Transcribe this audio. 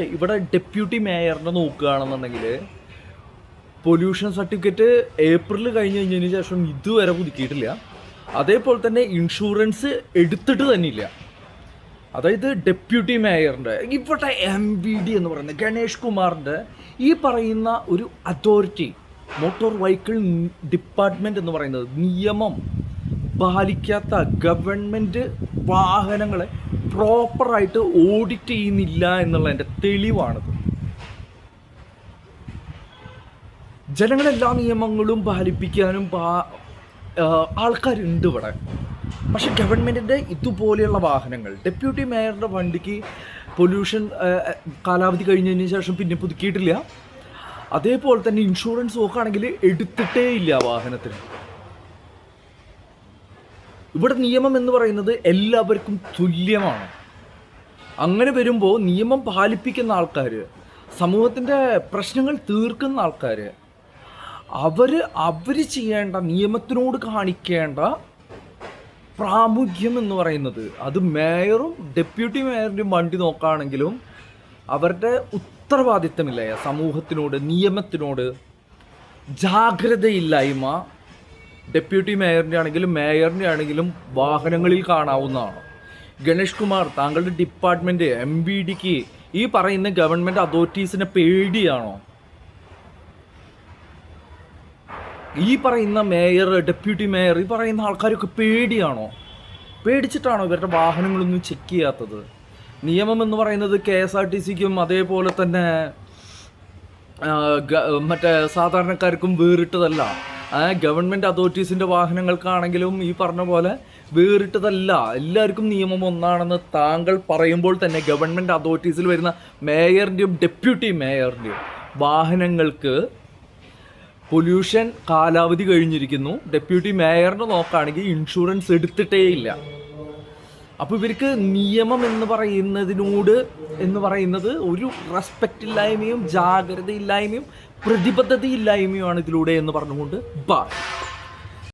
ഇവിടെ ഡെപ്യൂട്ടി മേയറിനെ നോക്കുകയാണെന്നുണ്ടെങ്കിൽ pollution certificate April കഴിഞ്ഞ് കഴിഞ്ഞതിന് ശേഷം ഇതുവരെ പുതുക്കിയിട്ടില്ല. അതേപോലെ തന്നെ ഇൻഷുറൻസ് എടുത്തിട്ട് തന്നെ ഇല്ല അതായത് ഡെപ്യൂട്ടി മേയറിന്റെ ഇവിടെ എം ബി ഡി എന്ന് പറയുന്നത് ഗണേഷ് കുമാറിന്റെ ഈ പറയുന്ന ഒരു അതോറിറ്റി മോട്ടോർ വെഹിക്കിൾ ഡിപ്പാർട്ട്മെന്റ് എന്ന് പറയുന്നത് നിയമം പാലിക്കാത്ത ഗവൺമെന്റ് വാഹനങ്ങളെ പ്രോപ്പറായിട്ട് ഓഡിറ്റ് ചെയ്യുന്നില്ല എന്നുള്ള എന്നുള്ളതിന്റെ തെളിവാണത്. ജനങ്ങളെല്ലാ നിയമങ്ങളും പാലിപ്പിക്കാനും ആൾക്കാരുണ്ട് ഇവിടെ. പക്ഷെ ഗവൺമെന്റിന്റെ ഇതുപോലെയുള്ള വാഹനങ്ങൾ ഡെപ്യൂട്ടി മേയറുടെ വണ്ടിക്ക് പൊല്യൂഷൻ കാലാവധി കഴിഞ്ഞതിന് ശേഷം പിന്നെ പുതുക്കിയിട്ടില്ല. അതേപോലെ തന്നെ ഇൻഷുറൻസ് നോക്കുകയാണെങ്കിൽ എടുത്തിട്ടേ ഇല്ല വാഹനത്തിന്. ഇവിടെ നിയമം എന്ന് പറയുന്നത് എല്ലാവർക്കും തുല്യമാണ്. അങ്ങനെ വരുമ്പോൾ നിയമം പാലിപ്പിക്കുന്ന ആൾക്കാർ സമൂഹത്തിന്റെ പ്രശ്നങ്ങൾ തീർക്കുന്ന ആൾക്കാർ അവർ അവർ ചെയ്യേണ്ട നിയമത്തിനോട് കാണിക്കേണ്ട പ്രാമുഖ്യം എന്ന് പറയുന്നത് അത് മേയറും ഡെപ്യൂട്ടി മേയറിന്റെയും വണ്ടി നോക്കുകയാണെങ്കിലും അവരുടെ ഉത്തരവാദിത്തമില്ല. സമൂഹത്തിനോട് നിയമത്തിനോട് ജാഗ്രതയില്ലായ്മ ഡെപ്യൂട്ടി മേയറിന്റെ ആണെങ്കിലും മേയറിന്റെ ആണെങ്കിലും വാഹനങ്ങളിൽ കാണാവുന്നതാണ്. ഗണേഷ് കുമാർ താങ്കളുടെ ഡിപ്പാർട്ട്മെന്റ് എം ബി ഡിക്ക് ഈ പറയുന്ന ഗവൺമെന്റ് അതോറിറ്റീസിനെ പേടിയാണോ? ഈ പറയുന്ന മേയർ ഡെപ്യൂട്ടി മേയർ ഈ പറയുന്ന ആൾക്കാരൊക്കെ പേടിയാണോ? പേടിച്ചിട്ടാണോ ഇവരുടെ വാഹനങ്ങളൊന്നും ചെക്ക് ചെയ്യാത്തത്? നിയമം എന്ന് പറയുന്നത് കെ എസ് ആർ ടി സിക്കും അതേപോലെ തന്നെ മറ്റേ സാധാരണക്കാർക്കും വേറിട്ടതല്ല. ഗവൺമെന്റ് അതോറിറ്റീസിന്റെ വാഹനങ്ങൾക്കാണെങ്കിലും ഈ പറഞ്ഞ പോലെ വേറിട്ടതല്ല. എല്ലാവർക്കും നിയമം ഒന്നാണെന്ന് താങ്കൾ പറയുമ്പോൾ തന്നെ ഗവൺമെന്റ് അതോറിറ്റീസിൽ വരുന്ന മേയറിന്റെയും ഡെപ്യൂട്ടി മേയറിന്റെയും വാഹനങ്ങൾക്ക് പൊല്യൂഷൻ കാലാവധി കഴിഞ്ഞിരിക്കുന്നു. ഡെപ്യൂട്ടി മേയറിനെ നോക്കുകയാണെങ്കിൽ ഇൻഷുറൻസ് എടുത്തിട്ടേ ഇല്ല അപ്പോൾ ഇവർക്ക് നിയമം എന്ന് പറയുന്നതിനോട് എന്ന് പറയുന്നത് ഒരു റെസ്പെക്റ്റ് ഇല്ലായ്മയും ജാഗ്രതയില്ലായ്മയും പ്രതിബദ്ധതയില്ലായ്മയുമാണ് ഇതിലൂടെ എന്ന് പറഞ്ഞുകൊണ്ട് ബാ